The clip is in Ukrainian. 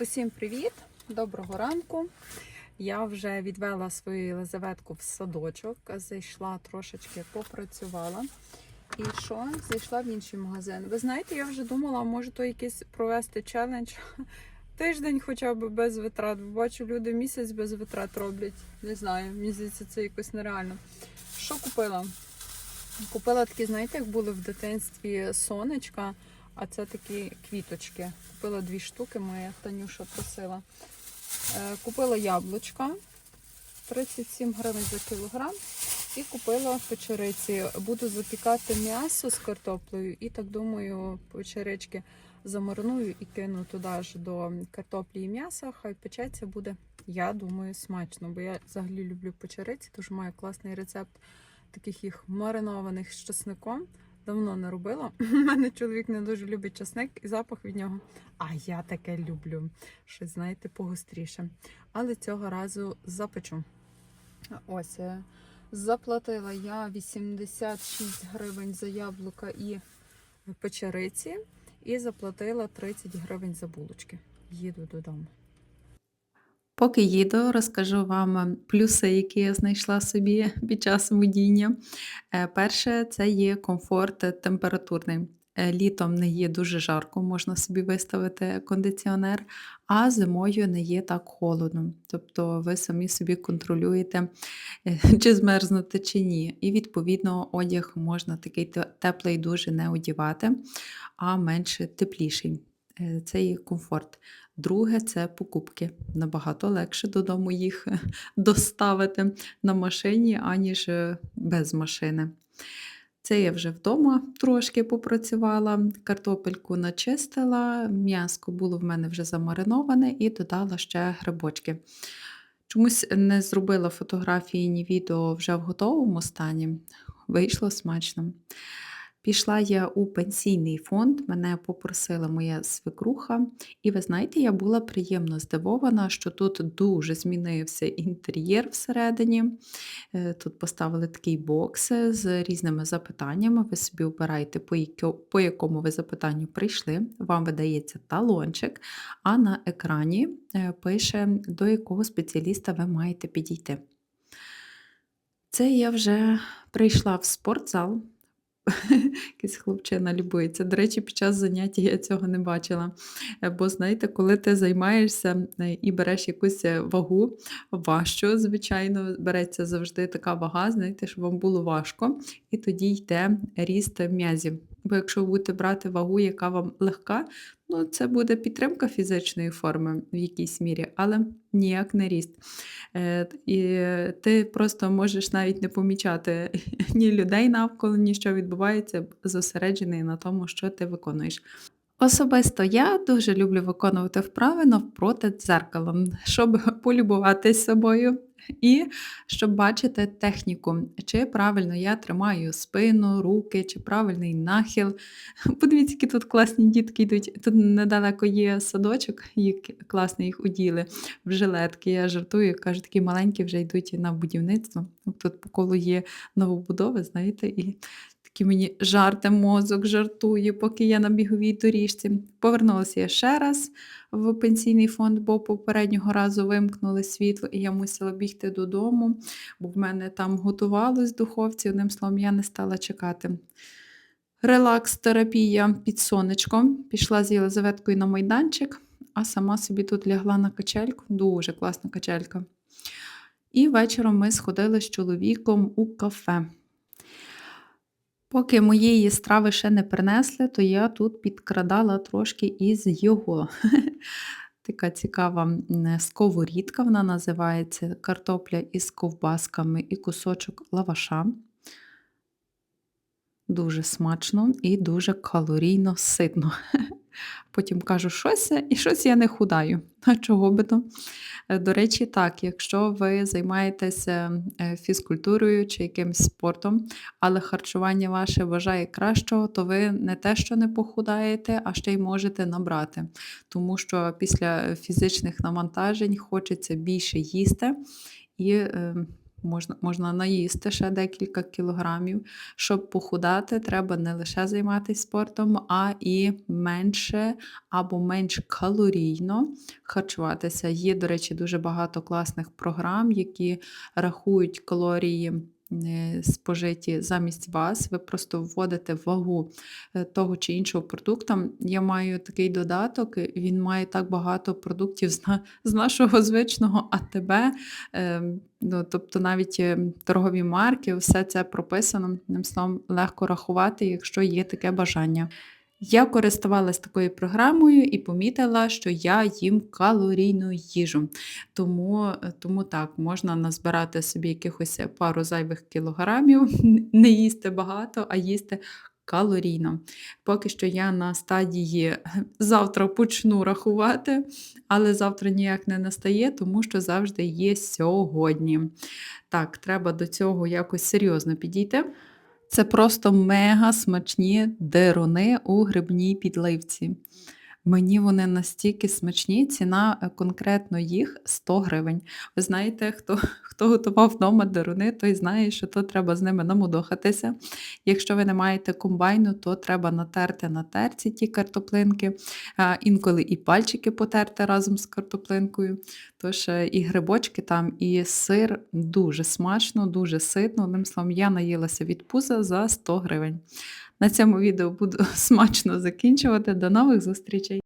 Усім привіт! Доброго ранку. Я вже відвела свою Єлизаветку в садочок, зайшла трошечки попрацювала. І що? Зайшла в інший магазин. Ви знаєте, я вже думала, може то якийсь провести челендж. Тиждень хоча б без витрат. Бачу, люди місяць без витрат роблять. Не знаю, мені це якось нереально. Що купила? Купила такі, знаєте, як були в дитинстві сонечка, а це такі квіточки. Купила дві штуки, моя Танюша просила. Е, Купила яблучка 37 гривень за кілограм. І купила печериці. Буду запікати м'ясо з картоплею і так думаю, печерички замариную і кину туди ж до картоплі і м'яса. Хай печеться буде, я думаю, смачно, бо я взагалі люблю печериці, тож маю класний рецепт таких їх маринованих з часником. Давно не робила. У мене чоловік не дуже любить часник і запах від нього. А я таке люблю. Щось, знаєте, погостріше. Але цього разу запечу. Ось. е, Заплатила я 86 гривень за яблука і печериці. І заплатила 30 гривень за булочки. Їду додому. Поки їду, розкажу вам плюси, які я знайшла собі під час водіння. Е, Перше, це є комфорт температурний. Е, Літом не є дуже жарко, можна собі виставити кондиціонер, а зимою не є так холодно. Тобто ви самі собі контролюєте, е, чи змерзнути, чи ні. І відповідно одяг можна такий теплий дуже не одівати, а менше тепліший. Це є комфорт. Друге це покупки. Набагато легше додому їх доставити на машині, аніж е, без машини. Це я вже вдома трошки попрацювала, картопельку начистила, м'яско було в мене вже замариноване і додала ще грибочки. Чомусь не зробила фотографії, ні відео вже в готовому стані. Вийшло смачно. Пішла я у пенсійний фонд, мене попросила моя свекруха, і ви знаєте, я була приємно здивована, що тут дуже змінився інтер'єр всередині. Е, Тут поставили такий бокс з різними запитаннями. Ви собі обираєте, по, якому ви запитанню прийшли. Вам видається талончик, а на екрані е, пише, до якого спеціаліста ви маєте підійти. Це я вже прийшла в спортзал. Якийсь хлопчина любується. До речі, під час заняття я цього не бачила. Е, Бо знаєте, коли ти займаєшся е, і береш якусь е, вагу, важчу, звичайно, береться завжди така вага, знаєте, щоб вам було важко, і тоді йде ріст м'язів. Бо якщо ви будете брати вагу, яка вам легка, ну це буде підтримка фізичної форми в якійсь мірі, але ніяк не ріст. Е, І ти просто можеш навіть не помічати ні людей навколо, ні що відбувається, зосереджений на тому, що ти виконуєш. Особисто я дуже люблю виконувати вправи навпроти дзеркалом, щоб полюбуватись собою і щоб бачити техніку, чи правильно я тримаю спину, руки, чи правильний нахил. Подивіться, які тут класні дітки йдуть. Тут недалеко є садочок, їх класно їх уділи в жилетки. Я жартую, кажу, такі маленькі вже йдуть на будівництво. Тут по колу є новобудови, знаєте, і такі мені жарти, мозок жартує, поки я на біговій доріжці. Повернулася я ще раз в пенсійний фонд, бо попереднього разу вимкнули світло, і я мусила бігти додому, бо в мене там готувалось в духовці. Одним словом, я не стала чекати. Релакс-терапія під сонечком. Пішла з Єлизаветкою на майданчик, а сама собі тут лягла на качельку. Дуже класна качелька. І вечором ми сходили з чоловіком у кафе. Поки моєї страви ще не принесли, то я тут підкрадала трошки із його. Така цікава сковорідка, вона називається картопля із ковбасками і кусочок лаваша. Дуже смачно і дуже калорійно ситно. Потім кажу, щось і щось я не худаю. Чого би то? Е, До речі, так, якщо ви займаєтеся е, фізкультурою чи якимсь спортом, але харчування ваше бажає кращого, то ви не те, що не похудаєте, а ще й можете набрати. Тому що після фізичних навантажень хочеться більше їсти і е, можна, можна наїсти ще декілька кілограмів. Щоб похудати, треба не лише займатися спортом, а і менше або менш калорійно харчуватися. Є, до речі, дуже багато класних програм, які рахують калорії. Спожиті замість вас, ви просто вводите вагу е, того чи іншого продукту. Я маю такий додаток, він має так багато продуктів з, нашого звичного АТБ. Е, ну, тобто навіть е, торгові марки, все це прописано. Одним словом, легко рахувати, якщо є таке бажання. Я користувалась такою програмою і помітила, що я їм калорійну їжу. Тому, е, тому так, можна назбирати собі якихось пару зайвих кілограмів, не їсти багато, а їсти калорійно. Поки що я на стадії завтра почну рахувати, але завтра ніяк не настає, тому що завжди є сьогодні. Так, треба до цього якось серйозно підійти. Це просто мега смачні деруни у грибній підливці. Мені вони настільки смачні, ціна е, конкретно їх 100 гривень. Ви знаєте, хто, хто готував вдома деруни, той знає, що то треба з ними намудохатися. Якщо ви не маєте комбайну, то треба натерти на терці ті картоплинки, а, інколи і пальчики потерти разом з картоплинкою. Тож е, і грибочки там, і сир дуже смачно, дуже ситно. Одним словом, я наїлася від пуза за 100 гривень. На цьому відео буду смачно закінчувати. До нових зустрічей!